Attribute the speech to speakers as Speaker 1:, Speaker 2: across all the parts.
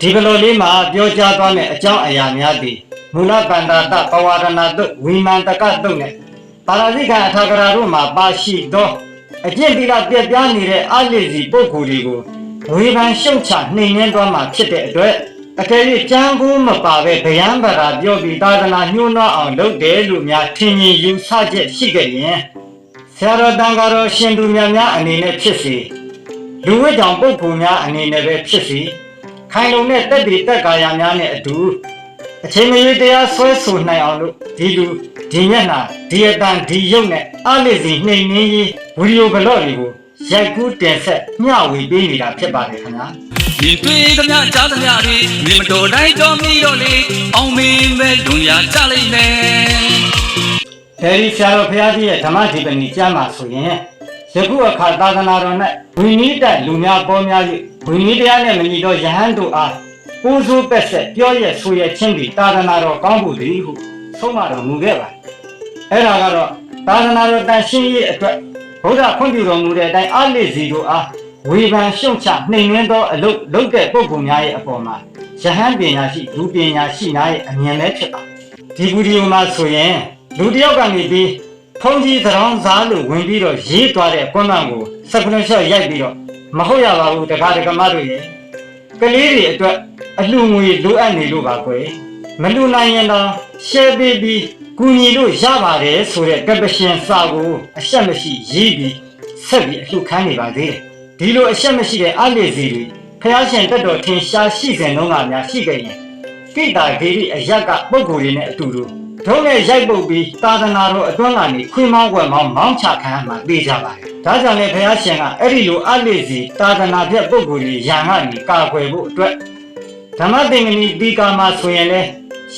Speaker 1: ဒီကလိုလေးမှာပြောကြားသွားမယ့်အကြောင်းအရာများသည်မူလပန္ဒတပဝရဏတုဝိမန္တကတုနဲ့ပါဠိကအထာဂရတို့မှာပါရှိသောအကျင့်တိလပြက်ပြားနေတဲ့အလိစီပုဂ္ဂိုလ်တွေကိုဝေဖန်ရှုတ်ချနှိမ်နှင်းသွားမှာဖြစ်တဲ့အတွက်အကယ်၍ကြမ်းကူးမပါပဲဗျံပရာပြောပြီးသာသနာညှိုးနှောအောင်လုပ်တယ်လို့များထင်မြင်ယူဆချက်ရှိခဲ့ရင်ဆရာတော်တန်ဃာတော်ရှင်သူများများအနေနဲ့ဖြစ်စေလူဝိတောင်ပုဂ္ဂိုလ်များအနေနဲ့ပဲဖြစ်စေ ခိုင်လုံတဲ့တက်တည်တက်ကာယများနဲ့အတူအချိန်မရွေးတရားဆွဲဆိုနိုင်အောင်လို့ဒီလူဒီမျက်နှာဒီအတန်ဒီရုပ်နဲ့အလိစီနှိမ်နှင်းရေးဗီဒီယိုဘလော့တွေကိုရိုက်ကူးတင်ဆက်မျှဝေပေးနေတာဖြစ်ပါတယ်ခင်ဗျာ
Speaker 2: ဒီတွေ့သမျှကြားသမျှတွေမြင်မတော်တိုင်းတော်မီတော့လေအောင်မင်းပဲဒုံရကြလိမ့်မယ်
Speaker 1: အဲဒီဆရာတော်ဘုရားကြီးရဲ့ဓမ္မဒီပဏီကျမ်းမှာဆိုရင် ယခုအခါသာသနာတော်၌ဝိနည်းတက်လူများပေါ်များ၍ဝိနည်းတရားနှင့်မညီသောယဟန်တို့အားကိုးစိုးပက်ဆက်ပြောရဲဆိုရဲချင်းသည်သာသနာတော်ကောင်းဖို့တည်းဟုဆုံးမတော်မူခဲ့ပါအဲ့ဒါကတော့သာသနာတော်တန်ရှင်းရေးအတွက်ဘုရားခွင့်ပြုတော်မူတဲ့အတိုင်းအလိစီတို့အားဝေဖန်ရှုံချနှိမ်နှင်းသောအလုပ်လုပ်တဲ့ပုဂ္ဂိုလ်များရဲ့အပေါ်မှာယဟန်ပညာရှိလူပညာရှိနာရဲ့အမြင်ပဲဖြစ်ပါဒီဗီဒီယိုမှာဆိုရင်လူတစ်ယောက်ကနေပြီး ဖုန်းကြီးသံတော်စားလို့ဝင်ပြီးတော့ရေးသွားတဲ့ကွန်းမန်ကိုစကရင်ရှော့ရိုက်ပြီးတော့မဟုတ်ရပါဘူးတခါတကမတို့ရဲ့ကလေးတွေအတွက်အလှငွေလိုအပ်နေလို့ပါကွယ်မလူနိုင်ရင်တော့ share ပေးပြီးကူညီလို့ရပါတယ်ဆိုတဲ့ caption စာကိုအရှက်မရှိရေးပြီးဆက်ပြီးအလှခံနေပါသေးတယ်ဒီလိုအရှက်မရှိတဲ့အလိစီတွေဖះရှင်တက်တော်ထင်ရှားရှိစဉ်တုန်းကများရှိခဲ့ရင်ကိတာဂေရီအရက်ကပုံကိုယ်တွေနဲ့အတူတူ ဒုံးနဲ့ရိုက်ပုတ်ပြီးသာသနာတော်အတွန်းကနေခွေးမောင်းွယ်မောင်းမောင်းချခံရမှာသိကြပါတယ်။ဒါကြောင့်လည်းဘုရားရှင်ကအဲ့ဒီလိုအလိစီသာသနာပြတ်ပုံကိုယ်တွေရန်ကနေကာကွယ်ဖို့အတွက်ဓမ္မသင်္ကနီဒီကာမှာဆိုရင်လည်း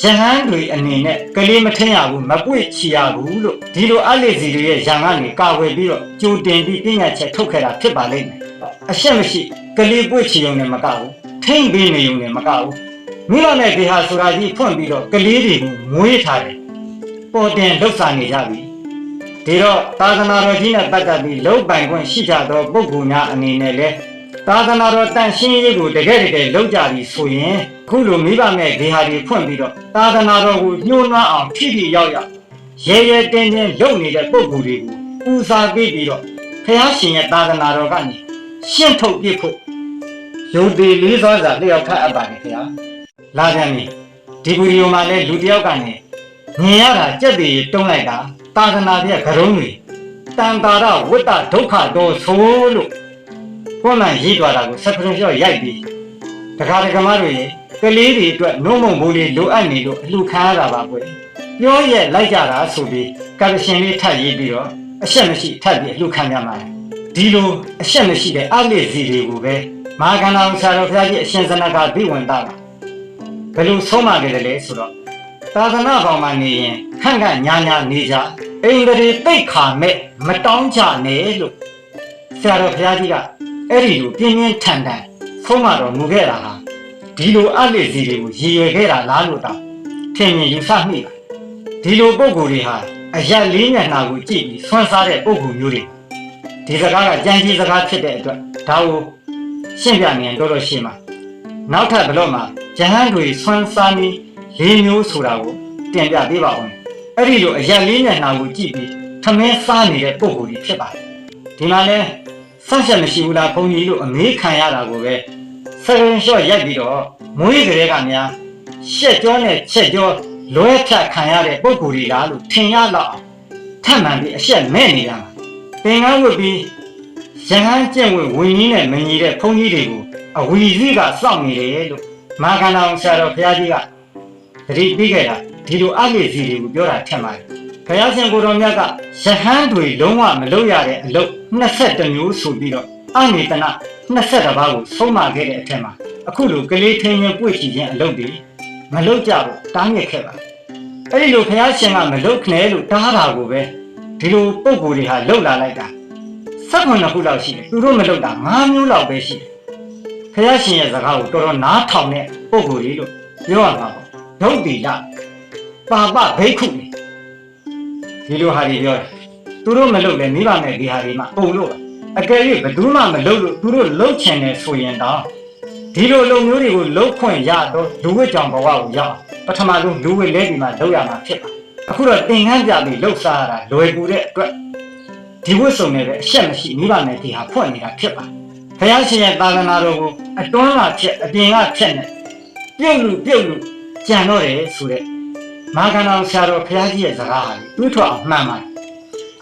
Speaker 1: ယဟန်တွေအနေနဲ့ကလေးမထင်ရဘူးမပွေ့ချီရဘူးလို့ဒီလိုအလိစီတွေရဲ့ရန်ကနေကာကွယ်ပြီးတော့ကြိုတင်ပြီးပြညာချက်ထုတ်ခဲ့တာဖြစ်ပါလိမ့်မယ်။အရှက်မရှိကလေးပွေ့ချီုံနဲ့မကဘူးထိမ့်ပေးနေုံနဲ့မကဘူး မိမနဲ့ဒီဟာဆိုတာကြီးဖွင့်ပြီးတော့ကလေးတွေကိုမွေးထားတယ်ပေါ်တင်လှုပ်ရှားနေကြပြီဒီတော့သာသနာတော်ကြီးနဲ့ပတ်သက်ပြီးလုံပိုင်ခွင့်ရှိကြသောပုဂ္ဂိုလ်များအနေနဲ့လဲသာသနာတော်တန်ရှင်းရေးကိုတကယ်တကယ်လုပ်ကြပြီဆိုရင်ခုလိုမိဘနဲ့ဒီဟာတွေဖွင့်ပြီးတော့သာသနာတော်ကိုညှိုးနှွမ်းအောင်ထိထိရောက်ရောက်ရဲရဲတင်းတင်းလုပ်နေတဲ့ပုဂ္ဂိုလ်တွေကိုပူဇော်ပေးပြီးတော့ဖះရှင်ရဲ့သာသနာတော်ကနေရှင်းထုတ်ပြဖို့ယုံသေးလေးစွာစွာလျှောက်ထအပ်ပါတယ်ခင်ဗျာ လာပြန်ပြီဒီဗီဒီယိုမှာလည်းလူတစ်ယောက်ကနေမြင်ရတာကြက်တွေတုံးလိုက်တာသာသနာပြကရုံးတွေတန်တာရဝိတ္တဒုက္ခတော်ဆိုလို့ဘုန်းမှန်ရေးသွားတာကိုဆက်ဖရင်လျှော့ရိုက်ပြီးတခါတကမတို့ရေကလေးတွေအတွက်နှုံမုံဘူးလေးလိုအပ်နေလို့အလှခံရတာပါကွယ်ပြောရဲ့လိုက်ကြတာဆိုပြီးကပရှင်လေးထပ်ရေးပြီးတော့အရှက်မရှိထပ်ပြီးအလှခံကြမှာဒီလိုအရှက်မရှိတဲ့အလိစီတွေကိုပဲမာကန္နာဆရာတော်ဘုရားကြီးအရှင်ဇနကဘိဝင်တာတာ ဘယ်လိုဆုံးမခဲ့တယ်လဲဆိုတော့သာသနာပေါ်မှာနေရင်ခန့်ခန့်ညာညာနေကြအင်္ဂရိတိတ်ခါမဲ့မတောင်းကြနဲ့လို့ဆရာတော်ဘုရားကြီးကအဲ့ဒီလိုပြင်းပြင်းထန်ထန်ဆုံးမတော်မူခဲ့တာဟာဒီလိုအလိစီတွေကိုရည်ရွယ်ခဲ့တာလားလို့တောင်ထင်မြင်ယူဆမိပါဒီလိုပုံကိုယ်တွေဟာအရက်လေးမျက်နှာကိုကြည့်ပြီးဆွမ်းစားတဲ့ပုံကိုယ်မျိုးတွေဒီစကားကကြံကြီးစကားဖြစ်တဲ့အတွက်ဒါကိုရှင်းပြနေရင်တော်တော်ရှင်းပါ နောက်ထပ်ဘလော့မှာဂျဟန်တွေဆွမ်းစားနေလေးမျိုးဆိုတာကိုတင်ပြပေးပါဦး။အဲ့ဒီလိုအရက်လေးမျက်နှာကိုကြည့်ပြီးထမင်းစားနေတဲ့ပုံကိုယ်ကြီးဖြစ်ပါတယ်။ဒီမှာလဲဆက်ဆက်မရှိဘူးလားဘုန်းကြီးလို့အမေးခံရတာကိုပဲစရင်ရှော့ရိုက်ပြီးတော့မွေးကလေးကများရှက်ကြောနဲ့ချက်ကြောလွဲဖြတ်ခံရတဲ့ပုံကိုယ်ကြီးလားလို့ထင်ရတော့အောင်ထပ်မှန်ပြီးအရှက်မဲ့နေတာမှာသင်္ကန်းဝတ်ပြီးရဟန်းကျင့်ဝတ်ဝင်းကြီးနဲ့မညီတဲ့ဘုန်းကြီးတွေကို အဝီကြီးကစောင့်နေတယ်လို့မာကန္နာအောင်ဆရာတော်ဘုရားကြီးကသတိပေးခဲ့တာဒီလိုအလိစီတွေကိုပြောတာထင်ပါတယ်ဘုရားရှင်ကိုယ်တော်မြတ်ကယဟန်တွေလုံးဝမလုပ်ရတဲ့အလုပ်22မျိုးဆိုပြီးတော့အနေတနာ22ပါးကိုဆုံးမခဲ့တဲ့အထက်မှာအခုလိုကလေးထင်းရင်ပွေ့ချခြင်းအလုပ်တွေမလုပ်ကြဘူးတားမြစ်ခဲ့ပါအဲ့ဒီလိုဘုရားရှင်ကမလုပ်ခနဲ့လို့တားတာကိုပဲဒီလိုပုံကိုယ်တွေဟာလှုပ်လာလိုက်တာ18ခုလောက်ရှိတယ်သူတို့မလုပ်တာ9မျိုးလောက်ပဲရှိတယ် ဖះရှင်ရဲ့စကားကိုတော်တော်နားထောင်တဲ့ပုံကိုယ်လေးလို့ပြောရမှာပေါ့ဒုတ်တိလပါပဘိက္ခုလေဒီလိုဟာတွေပြောတယ်သူတို့မလုပ်လဲမိဘနဲ့ဒီဟာတွေမှပုံလို့ပါအကယ်၍ဘယ်သူမှမလုပ်လို့သူတို့လှုပ်ချင်တယ်ဆိုရင်တော့ဒီလိုလုံမျိုးတွေကိုလှုပ်ခွင့်ရတော့လူဝစ်ကြောင်ဘဝကိုရောက်ပထမဆုံးလူဝစ်လဲဒီမှာလောက်ရမှာဖြစ်ပါအခုတော့သင်္ကန်းပြပြီးလှုပ်ရှားရတာလွယ်ကူတဲ့အတွက်ဒီဝစ်စုံနဲ့ပဲအရှက်မရှိမိဘနဲ့ဒီဟာဖွင့်နေတာဖြစ်ပါ ဘုရားရှင်ရဲ့သာသနာတော်ကိုအတွန်းလာဖြစ်အပြင်ကဖြစ်နေပြုတ်လူပြုတ်လူကြံတော့တယ်ဆိုတဲ့မာကနာဆရာတော်ဘုရားကြီးရဲ့စကားဟာတွေးထွက်အောင်မှန်ပါတယ်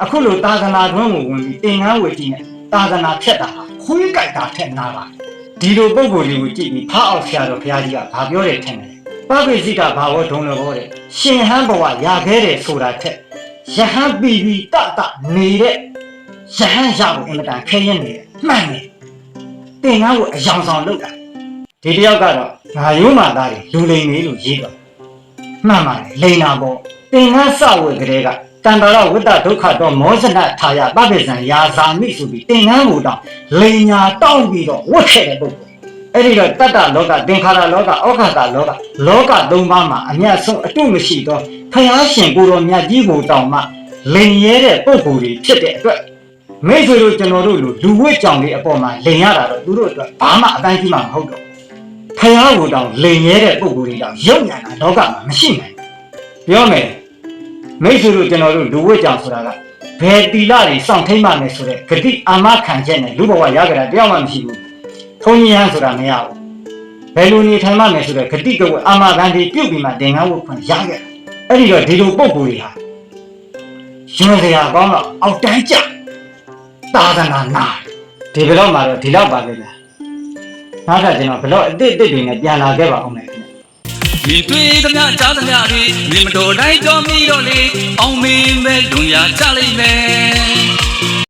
Speaker 1: အခုလိုသာသနာတွင်းကိုဝင်ပြီးသင်္ကန်းဝေကြည့်နေသာသနာဖြစ်တာဟာခွေးကြိုက်တာထက်နာပါတယ်ဒီလိုပုံကိုယ်လေးကိုကြည့်ပြီးဖားအောင်ဆရာတော်ဘုရားကြီးကဘာပြောတယ်ထင်တယ်ပပိစိကဘာဝဒုံလောတဲ့ရှင်ဟန်းဘဝရခဲ့တယ်ဆိုတာထက်ယဟန်ပီပီတတနေတဲ့ယဟန်ရဖို့အင်မတန်ခဲရင်နေတယ်မှန်တယ် တင်ငါ့ကိုအယောင်ဆောင်လုပ်တာဒီတယောက်ကတော့ငါရိုးမှသားတယ်လူလိန်လေးလို့ရေးတော့မှန်ပါတယ်လိန်နာပေါ့တင်ငါစဝေကလေးကတန္တရဝိတ္တဒုက္ခတော့မောဇနထာယပပိစံယာဇာမိဆိုပြီးတင်ငန်းကိုတောင်လိန်ညာတောင်းပြီးတော့ဝတ်ခဲ့တဲ့ပုဂ္ဂိုလ်အဲ့ဒီတော့တတ္တလောကသင်္ခါရလောကဩဃာတလောကလောကသုံးပါးမှာအမြတ်ဆုံးအတုမရှိသောဖယားရှင်ကိုယ်တော်မြတ်ကြီးကိုတောင်မှလိန်ရဲတဲ့ပုဂ္ဂိုလ်တွေဖြစ်တဲ့အတွက် မိတ်ဆွေတို့ကျွန်တော်တို့လူလူဝတ်ကြောင်လေးအပေါ်မှာလိန်ရတာတော့သူတို့အတွက်ဘာမှအတိုင်းကြီးမှမဟုတ်တော့ဖယားကိုတောင်လိန်ရဲတဲ့ပုဂ္ဂိုလ်တွေတောင်ရုပ်ညာတာလောကမှာမရှိနိုင်ဘူးပြောမယ်မိတ်ဆွေတို့ကျွန်တော်တို့လူဝတ်ကြောင်ဆိုတာကဘယ်တီလာတွေစောင့်ထိမ့်မှမယ်ဆိုတဲ့ဂတိအာမခံချက်နဲ့လူဘဝရကြတာတယောက်မှမရှိဘူးဘုန်းကြီးဟန်ဆိုတာမရဘူးဘယ်လိုနေထိုင်မှမယ်ဆိုတော့ဂတိကဝတ်အာမဂန်ဒီပြုတ်ပြီးမှသင်္ကန်းဝတ်ခွင့်ရခဲ့တာအဲ့ဒီတော့ဒီလိုပုံကိုယ်တွေဟာရှင်စရာကောင်းတော့အောက်တန်းကြ သာသနာနာဒီဘယ်တော့မှတော့ဒီလောက်ပါပဲလားနောက်ထပ်ကျွန်တော်ဘယ်တော့အစ်စ်အစ်စ်တွေနဲ့ပြန်လာခဲ့ပါအောင်မယ်ခင်ဗျ
Speaker 2: ဒီတွေ့သမျှကြားသမျှတွေမြင်မတော်တိုင်းကြောမိတော့လေအောင်မင်းပဲလွန်ရကြလိမ့်မယ်